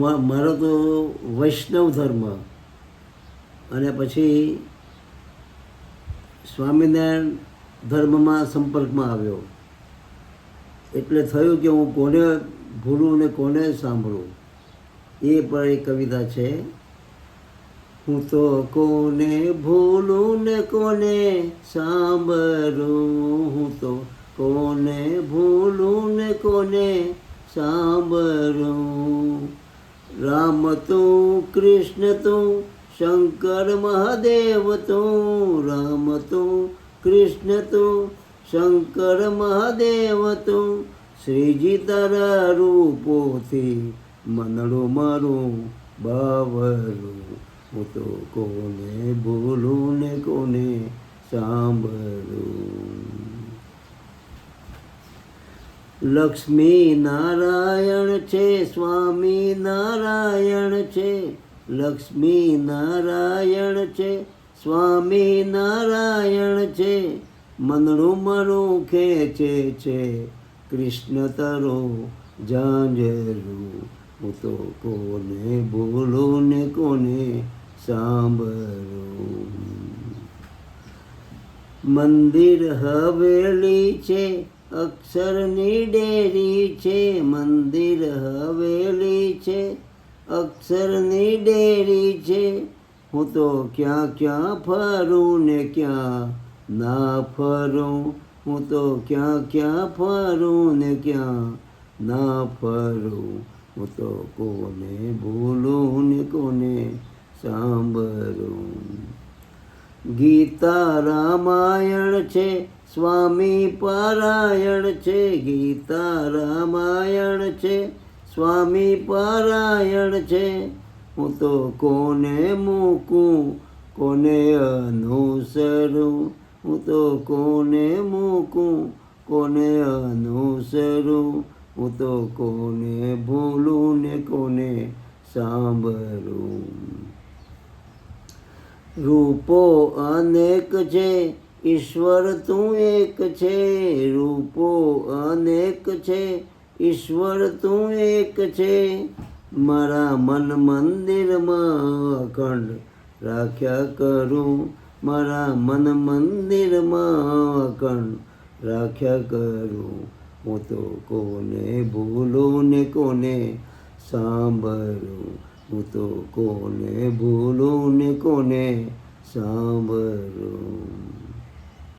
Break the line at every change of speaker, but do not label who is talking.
મારો તો વૈષ્ણવ ધર્મ. અને પછી સ્વામિનારાયણ ધર્મમાં સંપર્કમાં આવ્યો. એટલે થયું કે હું કોને ભૂલું ને કોને સાંભળું, એ પણ એક કવિતા છે. હું તો કોને ભૂલું ને કોને સાંભળું, હું તો કોને ભૂલું ને કોને સાંભળું. રામ તું, કૃષ્ણ તું, શંકર મહાદેવ તું, રામ તું, કૃષ્ણ તું, શંકર મહાદેવ તું, શ્રીજી તારા રૂપોથી મનડું મારું બાવરું. હું તો કોને બોલું ને કોને સાંભળું? લક્ષ્મી નારાયણ છે સ્વામી નારાયણ છે લક્ષ્મી નારાયણ છે સ્વામી નારાયણ છે. મનડું મરું ખેંચે છે, કૃષ્ણ તરો જાંજરું હું તો કોને બોલું ને કોને સાંભળું? મંદિર હવેલી છે અક્ષરની ડેરી છે, મંદિર હવેલી છે. અક્ષરની ડેરી છે, હું તો ક્યાં ક્યાં ફરું ને ક્યાં ના ફરું. હું તો ક્યાં ક્યાં ફરું ને ક્યાં ના ફરું. હું તો કોને ભૂલું ને કોને સાંભળું ગીતા રામાયણ છે સ્વામી પારાયણ છે, ગીતા રામાયણ છે, સ્વામી પારાયણ છે. હું તો કોને મૂકું, કોને અનુસરું? હું તો કોને મૂકું, કોને અનુસરું? હું તો કોને ભૂલું ને કોને સાંભળું રૂપો અનેક છે ઈશ્વર તું એક છે, રૂપો અનેક છે. ઈશ્વર તું એક છે. મારા મન મંદિરમાં અખંડ રાખ્યા કરું. મારા મન મંદિરમાં અખંડ રાખ્યા કરું. હું તો કોને ભૂલું ને કોને સાંભળું? હું તો કોને ભૂલું ને કોને સાંભળું?